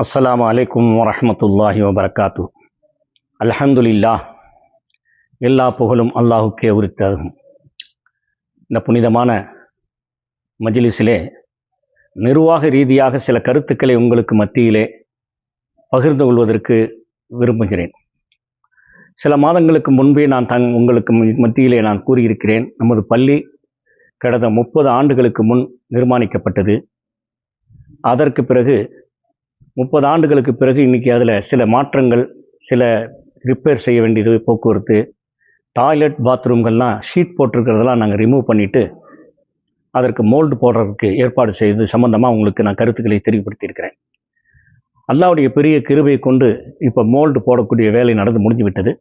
அஸ்ஸலாமு அலைக்கும் வரமத்துல்லாஹி வபரகாத்து அல்ஹம்துலில்லா எல்லா புகழும் அல்லாஹுக்கே உரித்தாகும். இந்த புனிதமான மஜிலிஸிலே நிர்வாக ரீதியாக சில கருத்துக்களை உங்களுக்கு மத்தியிலே பகிர்ந்து கொள்வதற்கு விரும்புகிறேன். சில மாதங்களுக்கு முன்பே நான் தங் உங்களுக்கு மத்தியிலே நான் கூறியிருக்கிறேன் நமது பள்ளி கடந்த முப்பது ஆண்டுகளுக்கு முன் நிர்மாணிக்கப்பட்டது. அதற்கு பிறகு முப்பது ஆண்டுகளுக்கு பிறகு இன்றைக்கி அதில் சில மாற்றங்கள் சில ரிப்பேர் செய்ய வேண்டியது போக்குவரத்து டாய்லெட் பாத்ரூம்கள்லாம் ஷீட் போட்டிருக்கிறதெல்லாம் நாங்கள் ரிமூவ் பண்ணிவிட்டு அதற்கு மோல்டு போடுறதுக்கு ஏற்பாடு செய்து சம்மந்தமாக உங்களுக்கு நான் கருத்துக்களை தெரியப்படுத்தியிருக்கிறேன். அல்லாவுடைய பெரிய கிருபையை கொண்டு இப்போ மோல்டு போடக்கூடிய வேலை நடந்து முடிஞ்சு விட்டது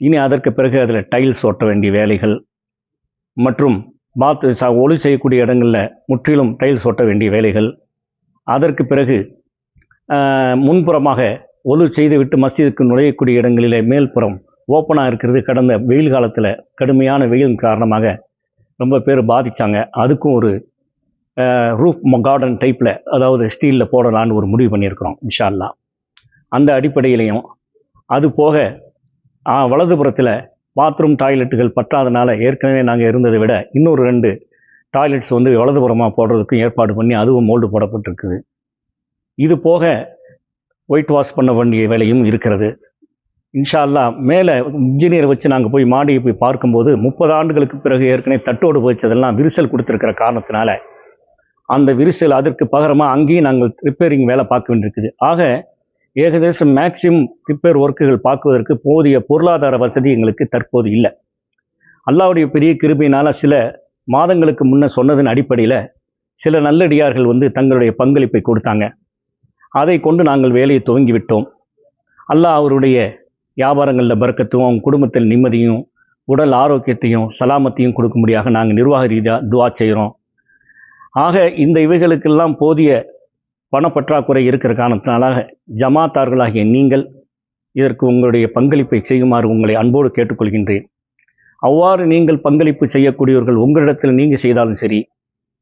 இனி அதற்கு பிறகு அதில் டைல்ஸ் ஒட்ட வேண்டிய வேலைகள் மற்றும் பாத் ஒளி செய்யக்கூடிய இடங்களில் முற்றிலும் டைல்ஸ் ஒட்ட வேண்டிய வேலைகள் அதற்கு பிறகு முன்புறமாக ஒலு செய்துவிட்டு மஸ்ஜிதுக்கு நுழையக்கூடிய இடங்களிலே மேல்புறம் ஓப்பனாக இருக்கிறது. கடந்த வெயில் காலத்தில் கடுமையான வெயிலின் காரணமாக ரொம்ப பேர் பாதித்தாங்க அதுக்கும் ஒரு ரூப் கார்டன் டைப்பில் அதாவது ஸ்டீலில் போடலான்னு ஒரு முடிவு பண்ணியிருக்கிறோம் இன்ஷால்லா அந்த அடிப்படையிலையும் அது போக வலதுபுறத்தில் பாத்ரூம் டாய்லெட்டுகள் பற்றாதனால ஏற்கனவே நாங்கள் இருந்ததை விட இன்னொரு ரெண்டு டாய்லெட்ஸ் வந்து வலதுபுறமாக போடுறதுக்கும் ஏற்பாடு பண்ணி அதுவும் மோல்டு போடப்பட்டிருக்குது. இது போக ஒயிட் வாஷ் பண்ண வேண்டிய வேலையும் இருக்கிறது. இன்ஷா அல்லாஹ் மேலே இன்ஜினியரை வச்சு நாங்கள் போய் மாடியை போய் பார்க்கும்போது முப்பது ஆண்டுகளுக்கு பிறகு ஏற்கனவே தட்டோடு வச்சதெல்லாம் விரிசல் கொடுத்துருக்கிற காரணத்தினால அந்த விரிசல் அதற்கு பகரமாக அங்கேயும் நாங்கள் ரிப்பேரிங் வேலை பார்க்க வேண்டியிருக்குது. ஆக ஏகதேசம் மேக்சிமம் ரிப்பேர் ஒர்க்குகள் பார்க்குவதற்கு போதிய பொருளாதார வசதி எங்களுக்கு தற்போது இல்லை. அல்லாவுடைய பெரிய கிருபையினால் சில மாதங்களுக்கு முன்னே சொன்னதன் அடிப்படையில் சில நல்லடியார்கள் வந்து தங்களுடைய பங்களிப்பை கொடுத்தாங்க. அதை கொண்டு நாங்கள் வேலையை துவங்கி விட்டோம் அல்லாஹ் அவருடைய வியாபாரங்களில் பறக்கத்தும் அவங்க குடும்பத்தில் நிம்மதியும் உடல் ஆரோக்கியத்தையும் சலாமத்தையும் கொடுக்கும்படியாக நாங்கள் நிர்வாக ரீதியாக துவா செய்கிறோம். ஆக இந்த இவைகளுக்கெல்லாம் போதிய பணப்பற்றாக்குறை இருக்கிற காரணத்தினால ஜமாத்தார்களாகிய நீங்கள் இதற்கு உங்களுடைய பங்களிப்பை செய்யுமாறு உங்களை அன்போடு கேட்டுக்கொள்கின்றேன். அவ்வாறு நீங்கள் பங்களிப்பு செய்யக்கூடியவர்கள் உங்களிடத்தில் நீங்கள் செய்தாலும் சரி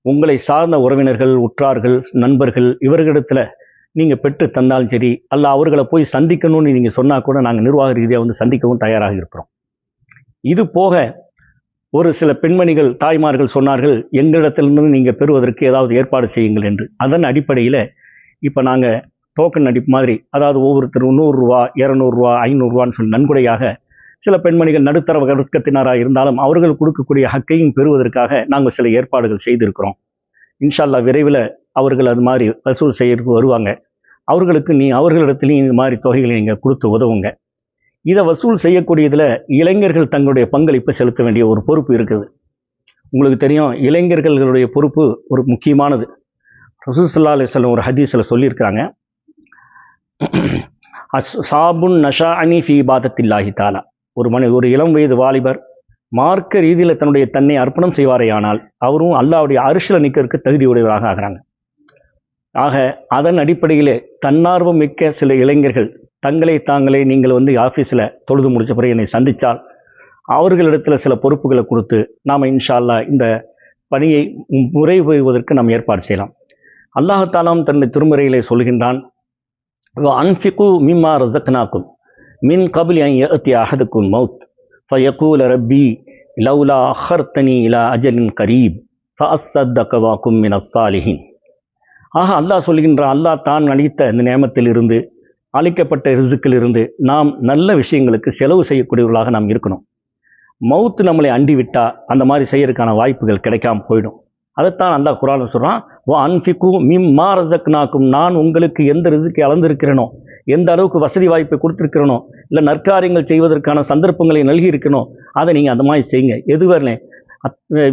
உங்களை சார்ந்த உறவினர்கள் உற்றார்கள் நண்பர்கள் இவர்களிடத்தில் நீங்கள் பெற்று தந்தாலும் சரி அல்ல அவர்களை போய் சந்திக்கணும்னு நீங்கள் சொன்னால் கூட நாங்கள் நிர்வாக ரீதியாக வந்து சந்திக்கவும் தயாராக இருக்கிறோம். இது போக ஒரு சில பெண்மணிகள் தாய்மார்கள் சொன்னார்கள் எங்களிடத்திலிருந்து நீங்கள் பெறுவதற்கு ஏதாவது ஏற்பாடு செய்யுங்கள் என்று. அதன் அடிப்படையில் இப்போ நாங்கள் டோக்கன் அடிப்பு மாதிரி அதாவது ஒவ்வொருத்தரும் நூறுரூவா இரநூறுவா ஐநூறுரூவான்னு சொல்லி நன்கொடையாக சில பெண்மணிகள் நடுத்தர வர்க்கத்தினராக இருந்தாலும் அவர்கள் கொடுக்கக்கூடிய ஹக்கையும் பெறுவதற்காக நாங்கள் சில ஏற்பாடுகள் செய்திருக்கிறோம். இன்ஷா அல்லாஹ் விரைவில் அவர்கள் அது மாதிரி வசூல் செய்யறதுக்கு வருவாங்க. அவர்களுக்கு நீ அவர்களிடத்துலையும் இந்த மாதிரி தொகைகளை நீங்கள் கொடுத்து உதவுங்க. இதை வசூல் செய்யக்கூடியதில் இளைஞர்கள் தங்களுடைய பங்களிப்பை செலுத்த வேண்டிய ஒரு பொறுப்பு இருக்குது. உங்களுக்கு தெரியும் இளைஞர்களுடைய பொறுப்பு ஒரு முக்கியமானது. ரசூசல்லா அலிஸ்லம் ஒரு ஹதீஸில் சொல்லியிருக்கிறாங்க. சாபுன் நஷா அனி ஃபி பாதத்தில்லாஹி தாலா ஒரு மனி ஒரு இளம் வயது வாலிபர் மார்க்க ரீதியில் தன்னுடைய தன்னை அர்ப்பணம் செய்வாரே ஆனால் அவரும் அல்லாவுடைய அரிசியில் நிற்கிறதுக்கு தகுதியுடையவராக ஆகிறாங்க. ஆக அதன் அடிப்படையிலே தன்னார்வம் மிக்க சில இளைஞர்கள் தங்களை தாங்களே நீங்கள் வந்து ஆஃபீஸில் தொழுது முடித்த பிறகு என்னை சந்தித்தால் அவர்களிடத்தில் சில பொறுப்புகளை கொடுத்து நாம் இன்ஷால்லா இந்த பணியை முறை பெறுவதற்கு நாம் ஏற்பாடு செய்யலாம். அல்லாஹாலாம் தன்னுடைய திருமுறையிலே சொல்கின்றான் அன்ஃபிகு மிம்மா ரசக்னாக்கும் மின் கபில் அன் யஅத்தி அஹதுக்கும் மவுத் ஃபயகூல ரப்பி லவ்லா அஹர்தனி இலா அஜலின் கரீப். ஃபஅஸ்ஸத்தக அக்கவாக்கும் மின் அஸ்ஸாலிஹின் ஆக அல்லாஹ் சொல்கின்ற அல்லாஹ் தான் அளித்த இந்த நேமத்தில் இருந்து அளிக்கப்பட்ட ரிசுக்கில் இருந்து நாம் நல்ல விஷயங்களுக்கு செலவு செய்யக்கூடியவர்களாக நாம் இருக்கணும். மவுத்து நம்மளை அண்டிவிட்டால் அந்த மாதிரி செய்யறதுக்கான வாய்ப்புகள் கிடைக்காம போயிடும். அதைத்தான் அல்லாஹ் குரான் சொல்கிறான் ஓ அன்ஃபிக்கும் மிம் மா ரசக்னாக்கும் நான் உங்களுக்கு எந்த ரிசுக்கை அளந்திருக்கிறேனோ எந்த அளவுக்கு வசதி வாய்ப்பை கொடுத்துருக்கிறனோ இல்லை நற்காரியங்கள் செய்வதற்கான சந்தர்ப்பங்களை நல்கி இருக்கனோ அதை நீங்கள் அந்த மாதிரி செய்யுங்க. எது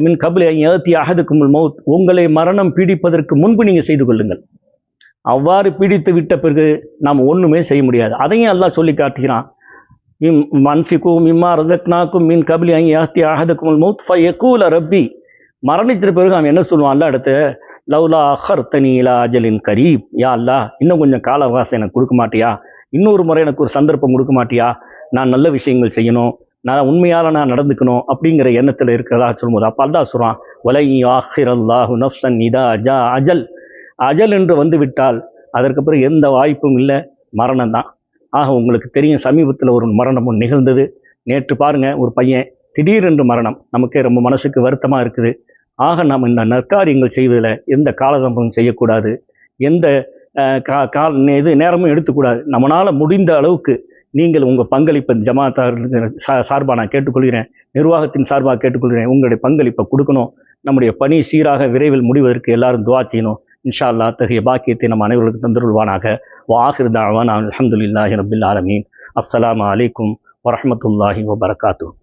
மின் கபில் ஏத்தி அகதுக்கும் மவுத் உங்களை மரணம் பீடிப்பதற்கு முன்பு நீங்கள் செய்து கொள்ளுங்கள். அவ்வாறு பீடித்து விட்ட பிறகு நாம் ஒன்றுமே செய்ய முடியாது. அதையும் எல்லாம் சொல்லி காட்டுகிறான். மிம் மன்ஃபிக்கும் மிம்மா ரசக்னாக்கும் மின் கபிலி அங்கி யாஸ்தி அஹதுக்கும் மவுத் ஃபயக்கூல ரப்பி. மரணித்த பிறகு அவன் என்ன சொல்லுவான்? அல்ல அடுத்து லவ்லா அஹர் தனீலா அஜலின் கரீப். யா அல்லா இன்னும் கொஞ்சம் கால அவகாசம் எனக்கு கொடுக்க மாட்டியா? இன்னொரு முறை எனக்கு ஒரு சந்தர்ப்பம் கொடுக்க மாட்டியா? நான் நல்ல விஷயங்கள் செய்யணும். நான் உண்மையால் நான் நடந்துக்கணும் அப்படிங்கிற எண்ணத்தில் இருக்கிறதா சொல்லும்போது அப்போ அல்லா சொல்கிறான் ஒலை ஆஹிர் நஃப்சன் இதா அஜா அஜல். அஜல் என்று வந்து விட்டால் அதற்கப்புறம் எந்த வாய்ப்பும் இல்லை மரணம் தான். ஆக உங்களுக்கு தெரியும் சமீபத்தில் ஒரு மரணம் ஒன்று நிகழ்ந்தது. நேற்று பாருங்கள் ஒரு பையன் திடீரென்று மரணம். நமக்கே ரொம்ப மனசுக்கு வருத்தமாக இருக்குது. ஆக நாம் இந்த நற்காரியங்கள் செய்வதில் எந்த காலதாமதம் செய்யக்கூடாது. எந்த கா கால் இது நேரமும் எடுத்துக்கூடாது. நம்மளால் முடிந்த அளவுக்கு நீங்கள் உங்கள் பங்களிப்பை ஜமாத்தார் சார்பாக நான் கேட்டுக்கொள்கிறேன். நிர்வாகத்தின் சார்பாக கேட்டுக்கொள்கிறேன். உங்களுடைய பங்களிப்பை கொடுக்கணும். நம்முடைய பணி சீராக விரைவில் முடிவதற்கு எல்லாரும் துவா செய்யணும். இன்ஷா அல்லா அத்தகைய பாக்கியத்தை நம்ம அனைவர்களுக்கு தந்துருள்வானாக. வாஹிர் தாவான் அலமதுல்லாஹி ரபில் ஆலமீன். அஸ்லாம் அலைக்கும் வரமத்துல்லாஹி வபரகாத்துஹு